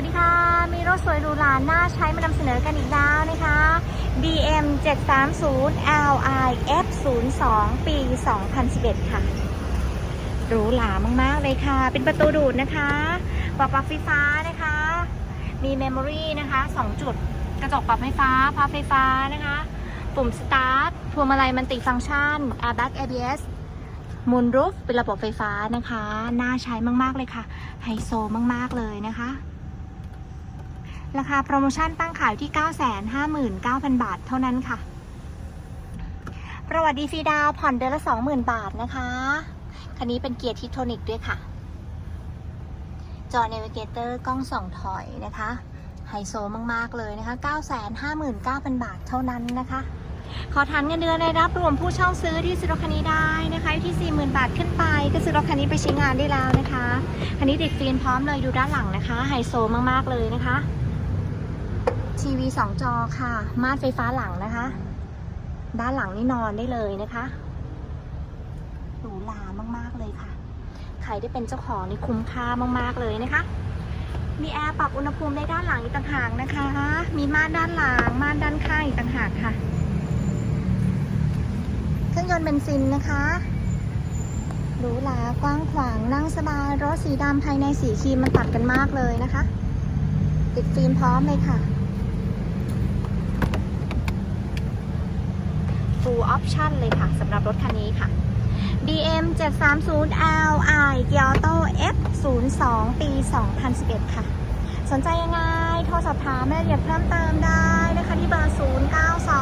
วัสดีค่ะ มีรถสวยหรูหราน่าใช้มานำเสนอกันอีกแล้วนะคะ BM 730 Li F 0 2 ปี 2011 ค่ะ หรูหรามาก ๆ เลยค่ะ เป็นประตูดูดนะคะปรับปรับไฟฟ้านะคะ มีเมมโมรีนะคะ 2 จุด กระจกปรับไฟฟ้าพับไฟฟ้านะคะ ปุ่มสตาร์ท พวงมาลัยมันติฟังก์ชัน Airbag ABS มูนรูฟเป็นระบบไฟฟ้านะคะ น่าใช้มาก ๆ เลยค่ะ ไฮโซมาก ๆ เลยนะคะ ราคาโปรโมชั่นตั้งขายอยู่ที่ 959,000 บาทเท่านั้นค่ะ ประวัติดีฟรีดาวผ่อนเดือนละ 20,000 บาทนะคะ คันนี้เป็นเกียร์ทิโทนิกด้วยค่ะ จอเนวิเกเตอร์กล้องส่องถอยนะคะไฮโซมาก ๆ เลยนะคะ 959,000 บาทเท่านั้นนะคะ ขอทานเงินเดือนในรับรวมผู้เช่าซื้อที่ซื้อรถคันนี้ได้นะคะที่ 40,000 บาทขึ้นไป ก็ซื้อรถคันนี้ไปใช้งานได้แล้วนะคะ คันนี้ติดฟิล์มพร้อมเลยดูด้านหลังนะคะไฮโซมาก ๆ เลยนะคะ ทีวี2จอค่ะ ม่านไฟฟ้าหลังนะคะ ด้านหลังนี่นอนได้เลยนะคะหรูหรามากๆเลยค่ะ ใครได้เป็นเจ้าของนี่คุ้มค่ามากๆเลยนะคะ มีแอร์ปรับอุณหภูมิในด้านหลังอีกต่างหากนะคะ มีม่านด้านหลัง ม่านด้านข้างอีกต่างหากค่ะ เครื่องยนต์เบนซินนะคะหรูหรากว้างขวางนั่งสบายรถสีดำภายในสีครีมมันตัดกันมากเลยนะคะ ติดฟิล์มพร้อมเลยค่ะ full option เลยค่ะสำหรับรถคันนี้ค่ะ BM 730 Li เกียร์ออโต้ F 0 2 ปี 2011 ค่ะ สนใจยังไง โทรสอบถามรายละเอียดเพิ่มเติมได้นะคะที่เบอร์ 092